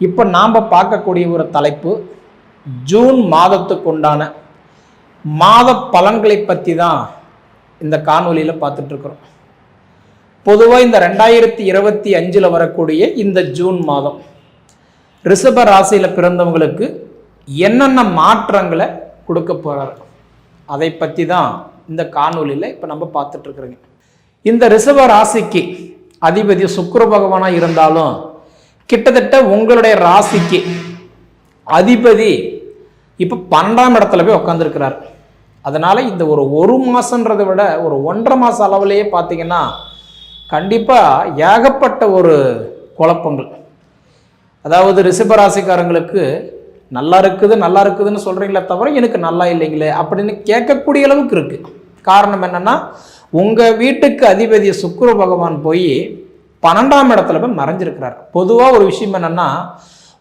இப்போ நாம் பார்க்கக்கூடிய ஒரு தலைப்பு ஜூன் மாதத்துக்கு உண்டான மாத பலன்களை பற்றி தான் இந்த காணொலியில் பார்த்துட்ருக்குறோம் பொதுவாக இந்த ரெண்டாயிரத்தி இருபத்தி அஞ்சில் வரக்கூடிய இந்த ஜூன் மாதம் ரிஷப ராசியில் பிறந்தவங்களுக்கு என்னென்ன மாற்றங்களை கொடுக்க போகிறார் அதை பற்றி தான் இந்த காணொலியில் இப்போ நம்ம பார்த்துட்ருக்குறோங்க இந்த ரிஷப ராசிக்கு அதிபதி சுக்கர பகவானாக இருந்தாலும் கிட்டத்தட்ட உங்களுடைய ராசிக்கு அதிபதி இப்போ பன்னெண்டாம் இடத்துல போய் உட்காந்துருக்கிறார் அதனால் இந்த ஒரு ஒரு மாதன்றதை விட ஒரு ஒன்றரை மாத அளவுலேயே பார்த்தீங்கன்னா கண்டிப்பாக ஏகப்பட்ட ஒரு குழப்பங்கள். அதாவது ரிஷபராசிக்காரங்களுக்கு நல்லா இருக்குது நல்லா இருக்குதுன்னு சொல்கிறீங்களே தவிர எனக்கு நல்லா இல்லைங்களே அப்படின்னு கேட்கக்கூடிய அளவுக்கு இருக்குது காரணம் என்னென்னா உங்கள் வீட்டுக்கு அதிபதி சுக்கிர பகவான் போய் பன்னெண்டாம் இடத்துல போய் மறைஞ்சிருக்கிறார். பொதுவாக ஒரு விஷயம் என்னென்னா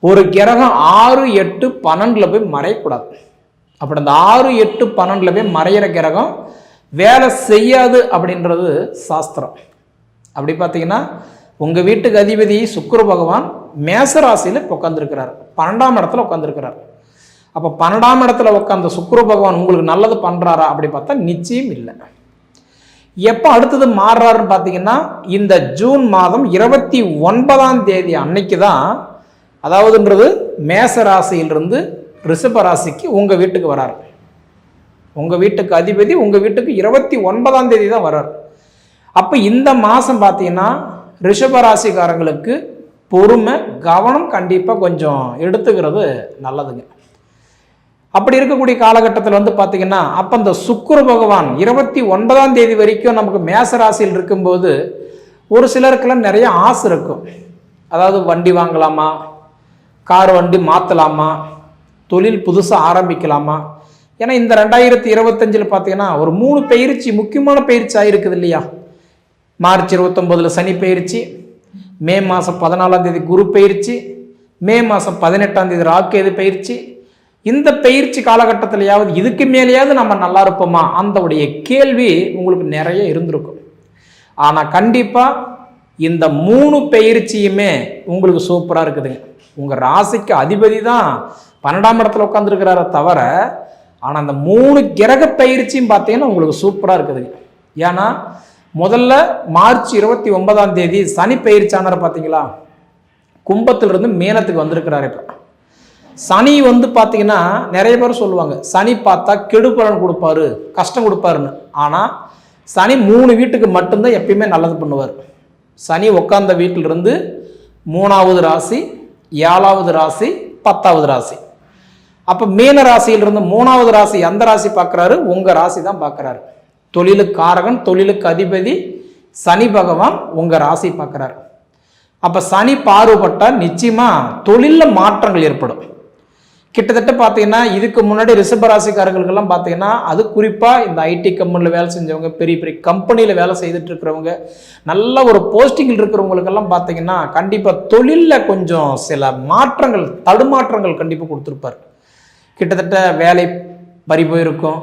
ஒரு கிரகம் ஆறு எட்டு பன்னெண்டில் போய் மறையக்கூடாது. அப்படி அந்த ஆறு எட்டு பன்னெண்டில் போய் மறையிற கிரகம் வேலை செய்யாது அப்படின்றது சாஸ்திரம். அப்படி பார்த்தீங்கன்னா உங்கள் வீட்டுக்கு அதிபதி சுக்கர பகவான் மேச ராசியில் இப்போ உட்காந்துருக்கிறார் பன்னெண்டாம் இடத்துல உட்காந்துருக்கிறார் அப்போ பன்னெண்டாம் இடத்துல உட்காந்த சுக்கர பகவான் உங்களுக்கு நல்லது பண்ணுறாரா அப்படி பார்த்தா நிச்சயம் இல்லை. எப்போ அடுத்தது மாறுறாருன்னு பார்த்தீங்கன்னா இந்த ஜூன் மாதம் இருபத்தி ஒன்பதாம் தேதி அன்னைக்கு தான் அதாவதுன்றது மேச ராசியிலிருந்து ரிஷப ராசிக்கு உங்கள் வீட்டுக்கு வரார். உங்கள் வீட்டுக்கு அதிபதி உங்கள் வீட்டுக்கு இருபத்தி ஒன்பதாம் தேதி தான் வர்றார் அப்போ இந்த மாதம் பார்த்தீங்கன்னா ரிஷப ராசிக்காரங்களுக்கு பொறுமை கவனம் கண்டிப்பாக கொஞ்சம் எடுத்துக்கிறது நல்லதுங்க. அப்படி இருக்கக்கூடிய காலகட்டத்தில் வந்து பார்த்தீங்கன்னா அப்போ இந்த சுக்குரு பகவான் இருபத்தி ஒன்பதாம் தேதி வரைக்கும் நமக்கு மேச ராசியில் இருக்கும்போது ஒரு சிலருக்கெல்லாம் நிறைய ஆசை இருக்கும். அதாவது வண்டி வாங்கலாமா? கார் வண்டி மாற்றலாமா தொழில் புதுசாக ஆரம்பிக்கலாமா? ஏன்னா இந்த ரெண்டாயிரத்தி இருபத்தஞ்சில் பார்த்தீங்கன்னா ஒரு மூணு பயிற்சி முக்கியமான பயிற்சி ஆகிருக்குது இல்லையா? மார்ச் இருபத்தொம்போதில் சனி பயிற்சி மே மாதம் பதினாலாம் தேதி குரு பயிற்சி மே மாதம் பதினெட்டாம் தேதி ராக்கேது பயிற்சி இந்த பயிற்சி காலகட்டத்திலேயாவது இதுக்கு மேலேயாவது நம்ம நல்லா இருப்போமா? அந்த உடைய கேள்வி உங்களுக்கு நிறைய இருந்திருக்கும். ஆனால் கண்டிப்பாக இந்த மூணு பயிற்சியுமே உங்களுக்கு சூப்பராக இருக்குதுங்க. உங்கள் ராசிக்கு அதிபதி தான் பன்னெண்டாம் இடத்துல உட்காந்துருக்கிறார தவிர ஆனால் அந்த மூணு கிரக பயிற்சியும் பார்த்தீங்கன்னா உங்களுக்கு சூப்பராக இருக்குதுங்க. ஏன்னா முதல்ல மார்ச் இருபத்தி ஒன்பதாம் தேதி சனி பயிற்சியானரை பார்த்தீங்களா கும்பத்திலிருந்து மீனத்துக்கு வந்திருக்கிறாரு இப்போ. சனி வந்து பார்த்தீங்கன்னா நிறைய பேர் சொல்லுவாங்க சனி பார்த்தா கெடு பலன் கொடுப்பாரு கஷ்டம் கொடுப்பாருன்னு. ஆனால் சனி மூணு வீட்டுக்கு மட்டும்தான் எப்பயுமே நல்லது பண்ணுவார். சனி உட்காந்த வீட்டிலிருந்து மூணாவது ராசி ஏழாவது ராசி பத்தாவது ராசி. அப்போ மீன ராசியிலிருந்து மூணாவது ராசி எந்த ராசி பார்க்குறாரு உங்கள் ராசி தான் பார்க்குறாரு தொழிலுக்கு காரகன் தொழிலுக்கு அதிபதி சனி பகவான் உங்கள் ராசி பார்க்குறாரு அப்போ சனி பார்வப்பட்டால் நிச்சயமாக தொழிலில் மாற்றங்கள் ஏற்படும். கிட்டத்தட்ட பார்த்தீங்கன்னா இதுக்கு முன்னாடி ரிஷபராசிக்காரர்களுக்கெல்லாம் பார்த்தீங்கன்னா அது குறிப்பாக இந்த ஐடி கம்பெனியில் வேலை செஞ்சவங்க பெரிய பெரிய கம்பெனியில் வேலை செய்துட்டு இருக்கிறவங்க நல்ல ஒரு போஸ்டிங்கில் இருக்கிறவங்களுக்கெல்லாம் பார்த்தீங்கன்னா கண்டிப்பாக தொழிலில் கொஞ்சம் சில மாற்றங்கள் தடுமாற்றங்கள் கண்டிப்பாக கொடுத்துருப்பார். கிட்டத்தட்ட வேலை பறி போயிருக்கும்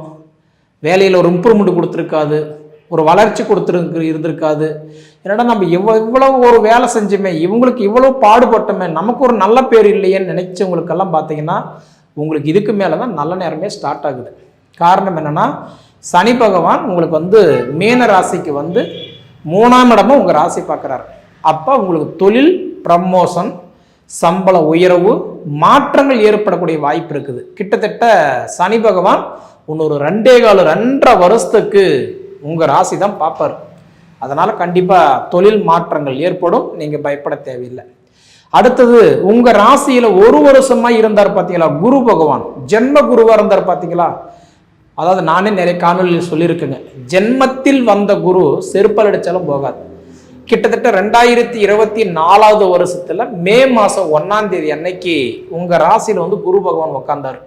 வேலையில் ஒரு இம்ப்ரூவ்மெண்ட் கொடுத்துருக்காது. ஒரு வளர்ச்சி கொடுத்துருக்கு இருந்திருக்காது. என்னடா நம்ம இவ்வளோ இவ்வளவு ஒரு வேலை செஞ்சோமே இவங்களுக்கு இவ்வளோ பாடுபட்டோமே நமக்கு ஒரு நல்ல பேர் இல்லையேன்னு நினைச்சவங்களுக்கெல்லாம் பார்த்தீங்கன்னா உங்களுக்கு இதுக்கு மேலே தான் நல்ல நேரமே ஸ்டார்ட் ஆகுது. காரணம் என்னென்னா சனி பகவான் உங்களுக்கு வந்து மீன ராசிக்கு வந்து மூணாம் இடமும் உங்கள் ராசி பார்க்குறாரு. அப்போ உங்களுக்கு தொழில் ப்ரமோஷன் சம்பள உயர்வு மாற்றங்கள் ஏற்படக்கூடிய வாய்ப்பு இருக்குது. கிட்டத்தட்ட சனி பகவான் இன்னொரு ரெண்டே கால ரெண்டரை வருஷத்துக்கு உங்கள் ராசி தான் பார்ப்பார். அதனால் கண்டிப்பாக தொழில் மாற்றங்கள் ஏற்படும். நீங்கள் பயப்பட தேவையில்லை. அடுத்தது உங்கள் ராசியில் ஒரு வருஷமாக இருந்தார் பார்த்தீங்களா குரு பகவான். ஜென்ம குருவாக இருந்தார் பார்த்தீங்களா அதாவது நானே நிறைய காணொலியில் சொல்லியிருக்கேங்க. ஜென்மத்தில் வந்த குரு செருப்பல் அடித்தாலும் போகாது. கிட்டத்தட்ட ரெண்டாயிரத்தி இருபத்தி நாலாவது வருஷத்தில் மே மாதம் ஒன்றாம் தேதி அன்னைக்கு உங்கள் ராசியில் வந்து குரு பகவான் உட்காந்தார்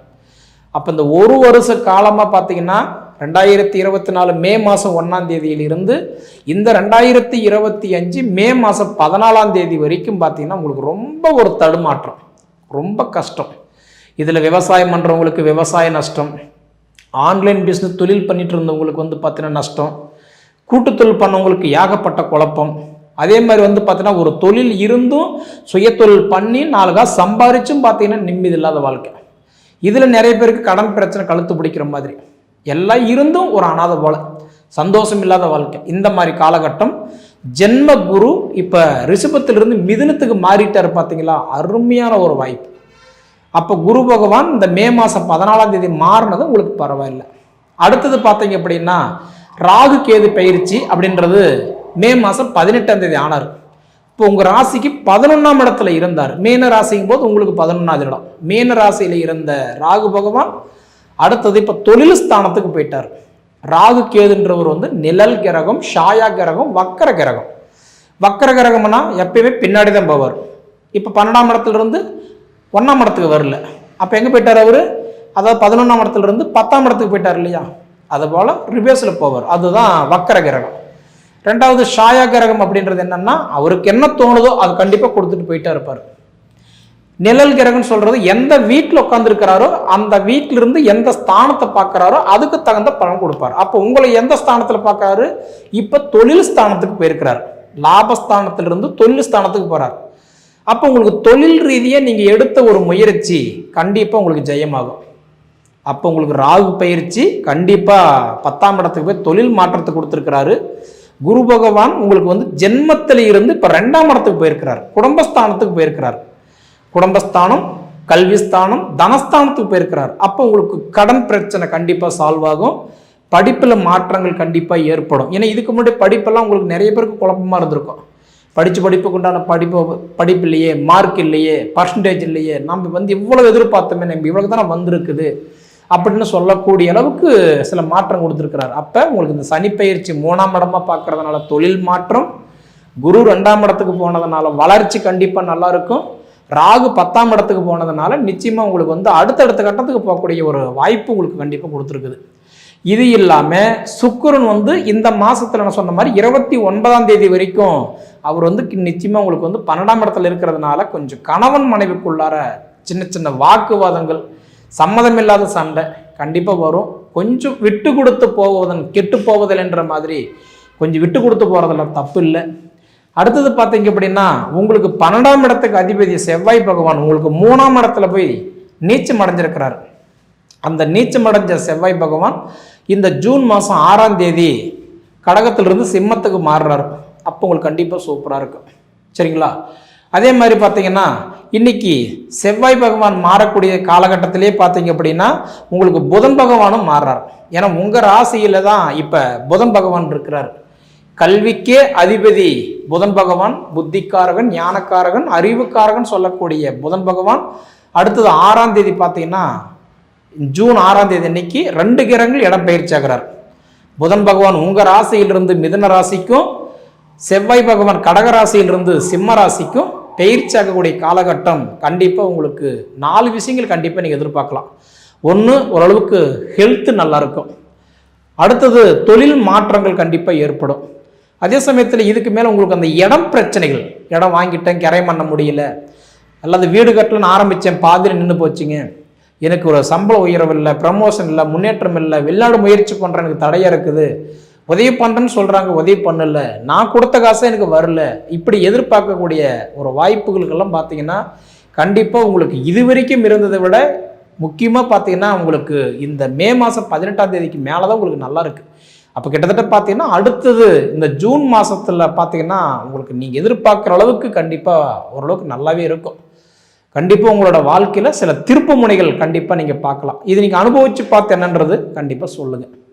அப்போ இந்த ஒரு வருஷ காலமாக பார்த்தீங்கன்னா ரெண்டாயிரத்தி இருபத்தி நாலு மே மாதம் ஒன்றாம் தேதியிலிருந்து இந்த ரெண்டாயிரத்தி இருபத்தி அஞ்சு மே மாதம் பதினாலாம் தேதி வரைக்கும் பார்த்தீங்கன்னா உங்களுக்கு ரொம்ப ஒரு தடுமாற்றம் ரொம்ப கஷ்டம். இதில் விவசாயம் பண்ணுறவங்களுக்கு விவசாய நஷ்டம் ஆன்லைன் பிஸ்னஸ் தொழில் பண்ணிட்டு இருந்தவங்களுக்கு வந்து பார்த்தீங்கன்னா நஷ்டம் கூட்டுத்தொழில் பண்ணவங்களுக்கு ஏகப்பட்ட குழப்பம். அதே மாதிரி வந்து பார்த்தீங்கன்னா ஒரு தொழில் இருந்தும் சுயத்தொழில் பண்ணி நாலு சம்பாரிச்சும் பார்த்தீங்கன்னா நிம்மதி இல்லாத வாழ்க்கை. இதில் நிறைய பேருக்கு கடன் பிரச்சனை கழுத்து பிடிக்கிற மாதிரி. எல்லாம் இருந்தும் ஒரு அனாதை போல சந்தோஷம் இல்லாத வாழ்க்கை. இந்த மாதிரி காலகட்டம் ஜென்ம குரு இப்போ ரிஷபத்திலிருந்து மிதுனத்துக்கு மாறிட்டார் பார்த்தீங்களா அருமையான ஒரு வாய்ப்பு. அப்போ குரு பகவான் இந்த மே மாதம் பதினாலாம் தேதி மாறினது உங்களுக்கு பரவாயில்ல. அடுத்தது பார்த்தீங்க அப்படின்னா ராகு கேது பயிற்சி அப்படின்றது மே மாதம் பதினெட்டாம் தேதி ஆனார். இப்போ உங்கள் ராசிக்கு பதினொன்றாம் இடத்துல இருந்தார். மீன ராசிங்கும் போது உங்களுக்கு பதினொன்றாவது இடம். மீன ராசியில் இருந்த ராகு பகவான் அடுத்தது இப்போ தொழில் ஸ்தானத்துக்கு போயிட்டார். ராகு கேதுன்றவர் வந்து நிழல் கிரகம் ஷாயா கிரகம் வக்கர கிரகம். வக்கர கிரகம்னா எப்பயுமே பின்னாடி தான் போவார். இப்போ பன்னெண்டாம் இடத்துலேருந்து ஒன்றாம் இடத்துக்கு வரல. அப்போ எங்கே போயிட்டார் அவர்? அதாவது பதினொன்றாம் இடத்துலேருந்து பத்தாம் இடத்துக்கு போயிட்டார் இல்லையா? அதுபோல் ரிவர்ஸில் போவார். அதுதான் வக்கர கிரகம். ரெண்டாவது ஷாயா கிரகம் அப்படின்றது என்னென்னா அவருக்கு என்ன தோணுதோ அது கண்டிப்பாக கொடுத்துட்டு போயிட்டே இருப்பார். நிழல் கிரகம்னு சொல்றது எந்த வீட்டில் உட்காந்துருக்கிறாரோ அந்த வீட்டிலிருந்து எந்த ஸ்தானத்தை பார்க்குறாரோ அதுக்கு தகுந்த பலன் கொடுப்பார். அப்போ உங்களை எந்த ஸ்தானத்தில் பார்க்கறாரு? இப்போ தொழில் ஸ்தானத்துக்கு போயிருக்கிறார். லாபஸ்தானத்திலிருந்து தொழில் ஸ்தானத்துக்கு போறார். அப்போ உங்களுக்கு தொழில் ரீதியாக நீங்கள் எடுத்த ஒரு முயற்சி கண்டிப்பாக உங்களுக்கு ஜெயமாகும். அப்போ உங்களுக்கு ராகு பயிற்சி கண்டிப்பாக பத்தாம் இடத்துக்கு போய் தொழில் மாற்றத்தை கொடுத்துருக்கிறாரு. குரு பகவான் உங்களுக்கு வந்து ஜென்மத்தில் இருந்து இப்போ ரெண்டாம் இடத்துக்கு போயிருக்கிறார். குடும்பஸ்தானத்துக்கு போயிருக்கிறார். குடும்பஸ்தானம் கல்விஸ்தானம் தனஸ்தானத்துக்கு போயிருக்கிறார். அப்போ உங்களுக்கு கடன் பிரச்சனை கண்டிப்பாக சால்வ் ஆகும். படிப்பில் மாற்றங்கள் கண்டிப்பாக ஏற்படும். ஏன்னா இதுக்கு முன்னாடி படிப்பெல்லாம் உங்களுக்கு நிறைய பேருக்கு குழப்பமாக இருந்திருக்கும். படித்து படிப்புக்கு உண்டான படிப்பு படிப்பு இல்லையே மார்க் இல்லையே பர்சன்டேஜ் இல்லையே நம்ம வந்து இவ்வளோ எதிர்பார்த்தோமே நம்ம இவ்வளோ தானே வந்திருக்குது அப்படின்னு சொல்லக்கூடிய அளவுக்கு சில மாற்றம் கொடுத்துருக்கிறார். அப்போ உங்களுக்கு இந்த சனிப்பயிற்சி மூணாம் இடமாக பார்க்கறதுனால தொழில் மாற்றம் குரு ரெண்டாம் இடத்துக்கு போனதுனால வளர்ச்சி கண்டிப்பாக நல்லாயிருக்கும் ராகு பத்தாம் இடத்துக்கு போனதுனால நிச்சயமாக உங்களுக்கு வந்து அடுத்தடுத்த கட்டத்துக்கு போகக்கூடிய ஒரு வாய்ப்பு உங்களுக்கு கண்டிப்பாக கொடுத்துருக்குது. இது இல்லாமல் சுக்கிரன் வந்து இந்த மாதத்தில் நான் சொன்ன மாதிரி இருபத்தி ஒன்பதாம் தேதி வரைக்கும் அவர் வந்து நிச்சயமாக உங்களுக்கு வந்து பன்னெண்டாம் இடத்துல இருக்கிறதுனால கொஞ்சம் கணவன் மனைவிக்குள்ளார சின்ன சின்ன வாக்குவாதங்கள் சம்மதமில்லாத சண்டை கண்டிப்பாக வரும். கொஞ்சம் விட்டு கொடுத்து போவதன் கெட்டு போவதில் என்ற மாதிரி கொஞ்சம் விட்டு கொடுத்து போகிறதுல தப்பு இல்லை. அடுத்தது பார்த்தீங்க அப்படின்னா உங்களுக்கு பன்னெண்டாம் இடத்துக்கு அதிபதி செவ்வாய் பகவான் உங்களுக்கு மூணாம் இடத்துல போய் நீச்சம் அடைஞ்சிருக்கிறார். அந்த நீச்சம் அடைஞ்ச செவ்வாய் பகவான் இந்த ஜூன் மாதம் ஆறாம் தேதி கடகத்திலிருந்து சிம்மத்துக்கு மாறுறாரு. அப்போ உங்களுக்கு கண்டிப்பாக சூப்பராக இருக்கும். சரிங்களா? அதே மாதிரி பார்த்தீங்கன்னா இன்னைக்கு செவ்வாய் பகவான் மாறக்கூடிய காலகட்டத்திலே பார்த்தீங்க அப்படின்னா உங்களுக்கு புதன் பகவானும் மாறுறார். ஏன்னா உங்கள் ராசியில் தான் இப்போ புதன் பகவான் இருக்கிறார். கல்விக்கே அதிபதி புதன் பகவான் புத்திக்காரகன் ஞானக்காரகன் அறிவுக்காரகன் சொல்லக்கூடிய புதன் பகவான். அடுத்தது ஆறாம் தேதி பார்த்தீங்கன்னா ஜூன் ஆறாம் தேதி அன்னைக்கு ரெண்டு கிரகங்கள் இடப்பெயர்ச்சி ஆகிறார். புதன் பகவான் உங்க ராசியிலிருந்து மிதன ராசிக்கும் செவ்வாய் பகவான் கடக ராசியிலிருந்து சிம்ம ராசிக்கும் பயிற்சி ஆகக்கூடிய காலகட்டம் கண்டிப்பாக உங்களுக்கு நாலு விஷயங்கள் கண்டிப்பாக நீங்கள் எதிர்பார்க்கலாம். ஒன்று ஓரளவுக்கு ஹெல்த் நல்லா இருக்கும். அடுத்தது தொழில் மாற்றங்கள் கண்டிப்பாக ஏற்படும். அதே சமயத்தில் இதுக்கு மேலே உங்களுக்கு அந்த இடம் பிரச்சனைகள் இடம் வாங்கிட்டேன் கரை பண்ண முடியல அல்லது வீடு கட்டலன்னு ஆரம்பித்தேன் பாதியில் நின்று போச்சுங்க. எனக்கு ஒரு சம்பள உயர்வு இல்லை ப்ரமோஷன் இல்லை முன்னேற்றம் இல்லை வெளிநாடு முயற்சி பண்ணுறேன் எனக்கு தடையாக இருக்குது. உதவி பண்ணுறேன்னு சொல்கிறாங்க உதவி பண்ணல. நான் கொடுத்த காசு எனக்கு வரல. இப்படி எதிர்பார்க்கக்கூடிய ஒரு வாய்ப்புகளுக்கெல்லாம் பார்த்தீங்கன்னா கண்டிப்பாக உங்களுக்கு இது வரைக்கும் இருந்ததை விட முக்கியமாக பார்த்தீங்கன்னா உங்களுக்கு இந்த மே மாதம் பதினெட்டாம் தேதிக்கு மேலே தான் உங்களுக்கு நல்லா இருக்குது அப்போ கிட்டத்தட்ட பார்த்தீங்கன்னா அடுத்தது இந்த ஜூன் மாதத்தில் பார்த்தீங்கன்னா உங்களுக்கு நீங்கள் எதிர்பார்க்குற அளவுக்கு கண்டிப்பாக ஓரளவுக்கு நல்லாவே இருக்கும். கண்டிப்பாக உங்களோட வாழ்க்கையில் சில திருப்பு முனைகள் கண்டிப்பாக நீங்கள் பார்க்கலாம். இது நீங்கள் அனுபவித்து பார்த்து என்னன்றது கண்டிப்பாக சொல்லுங்கள்